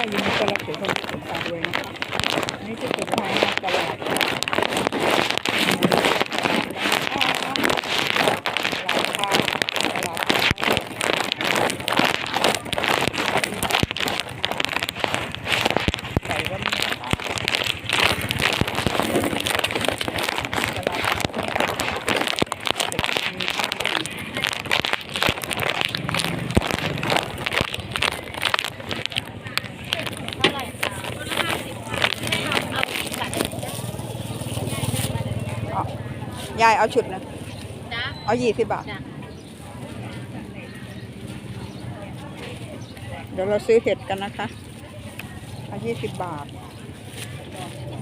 ยินดีต้อนรับสู่ช่องสุดตาด้วยนะคะอันนี้จะเป็นทางตลาดค่ะตลาดค้าตลาดไก่วันนี้นะคะตลาดเด็กมีเอา ยายเอาชุดนะ จ้าเอายี่สิบบาท จ้ะเดี๋ยวเราซื้อเห็ดกันนะคะเอายี่สิบบาท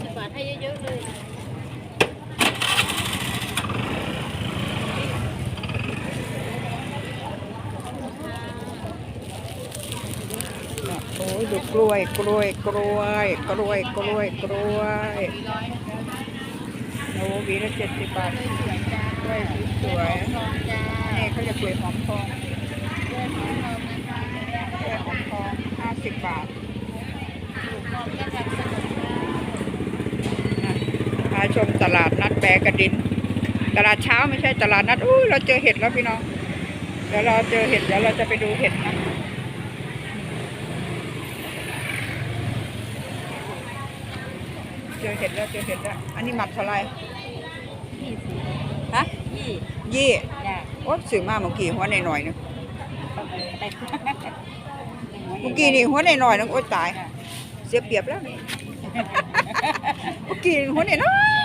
สิบบาทให้เยอะๆเลยโอ้ยดูกล้วยกล้วยกล้วยกล้วยกล้วยกล้วยโอ้ห วีละเจ็ดสิบบาทกล้วยสวยทองจ้านี่เขาจะกล้วยหอมทองเลือดทองทองนะคะกล้วยหอมทองห้าสิบบาทถูทองแค่แบบสนุกนะพาชมตลาดนัดแบกระดิน ตลาดเช้าไม่ใช่ตลาดนัดอุ้เราเจอเห็ดแล้วพี่น้องเดี๋ยวเราเจอเห็ดเดี๋ยวเราจะไปดูเห็ดนะเจอเห็ดแล้วเจอเห็ดแล้วอันนี้หมัดเท่าไร ยี่ยี่จ้าโอ้สื่อมาเมื่อกี้หัวหน่อยๆนึงไปเมื่อกี้นี่หัวหน่อยๆนึงโอ๊ยตาย เสียเปรียบแล้วนี่เมื่อกี้หัวหน่อย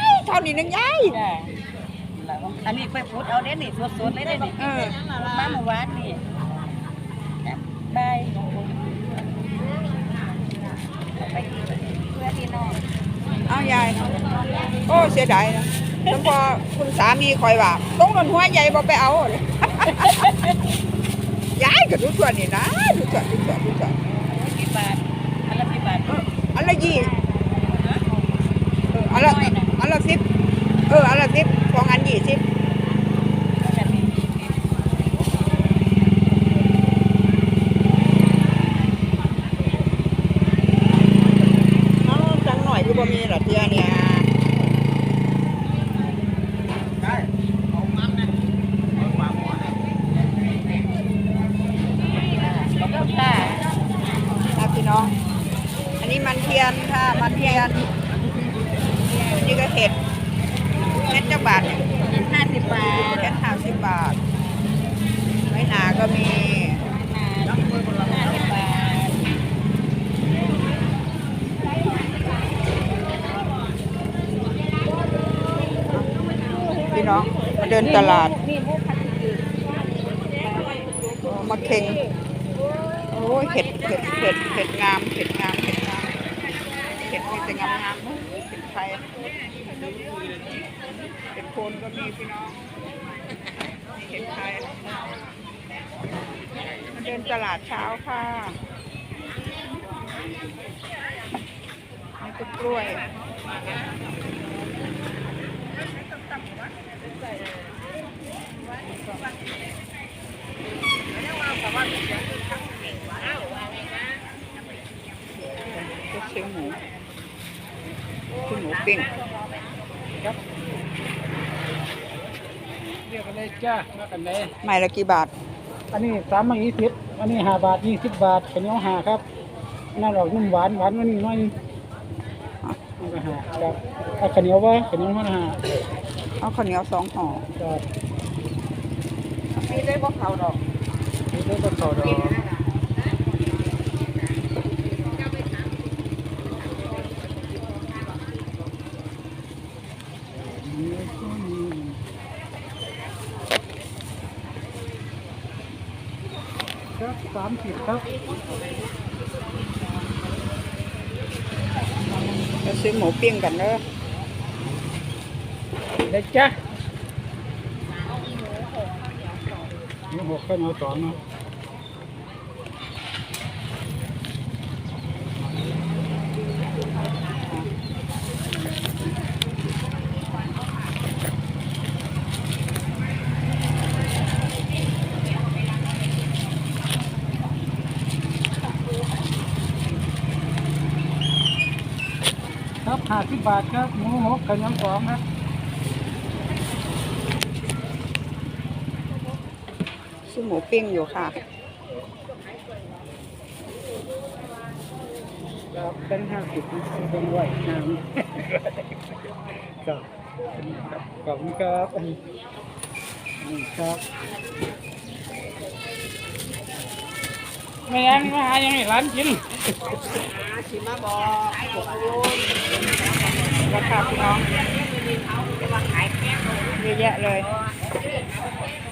ๆเท่านี้นึงยาย จ้าอันนี้ไปพูดเอาเด้นี่สดๆเลยเด้นี่เออ มาเมื่อวานนี่จ้ะบายไปเพื่อที่น้องเอายาย โอ้เสียดายนะ แล้วพอคุณสามีคอยว่าต้องนนหัวใหญ่บ่ไปเอาเลยยายก็ดูตัวนี่นะดูตัวดูตัวดูตัวกี่บาทอันละกี่บาทเอออันละยี่เอออันละอันละสิบเอออันละสิบสองอันยี่สิบเอาจังหน่อยคือบ่มีหรอเทียเนี่ย แล้วค่ะ ครับพี่น้อง อันนี้มันเทียนค่ะ มันเทียนนี่ก็เห็ดเห็ดจักบาทเนี่ยห้าสิบบาทเห็ดห้าสิบบาทไม้หนาก็มีห้าสิบบาทพี่น้องมาเดินตลาดมีมุกพันธุ์โอ้มาเค็งโอ้ยเห็ดเห็ดเห็ดเห็ดงามเห็ดงามเห็ดงา มเห็ดมีแต่งามๆเห็ดไทยเห็ดโคนก็มีพี่น้องเห็ดไทยมาเดินตลาดเช้าค่ะนี่ก็กล้วยก็ซื้อหมู ซื้อหมูปิ้งเรียกกันเลยจ้ามากันเลยไม้ละกี่บาท อันนี้สามมายี่สิบอันนี้ห้าบาทยี่สิบบาทข้าวเหนียวห้าครับน่าหลอกนุ่มหวานหวานกวันนี้น้อยนี่ก็ห้าครับเอาข้าวเหนียววะข้าวเหนียวมันห้าเอาข้าวเหนียวสองห่อครับมีได้บ่เขาดอกนี่ก็ต่อดอก ครับสามสิบครับจะซื้อหมูปิ้งกันเด้อเด็กจ้าหมูหกข้าวเหนียวสองเนาะ ห้าสิบบาทครับ หมูหกขนมสองครับซื้อหมูปิ้งอยู่ค่ะครับเป็นห้าสิบเป็นไหวน้ำครับขอบคุณครับอันนี้นี่ครับ ไม่ยังมาหายังไงร้านกินราคาพี่น้องเยอะแยะเลย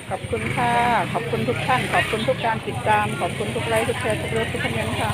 ขอบคุณค่ะ ขอบคุณทุกท่าน ขอบคุณทุกการติดตาม ขอบคุณทุกไลค์ทุกแชร์ทุกเลิฟทุกคอมเมนต์ค่ะ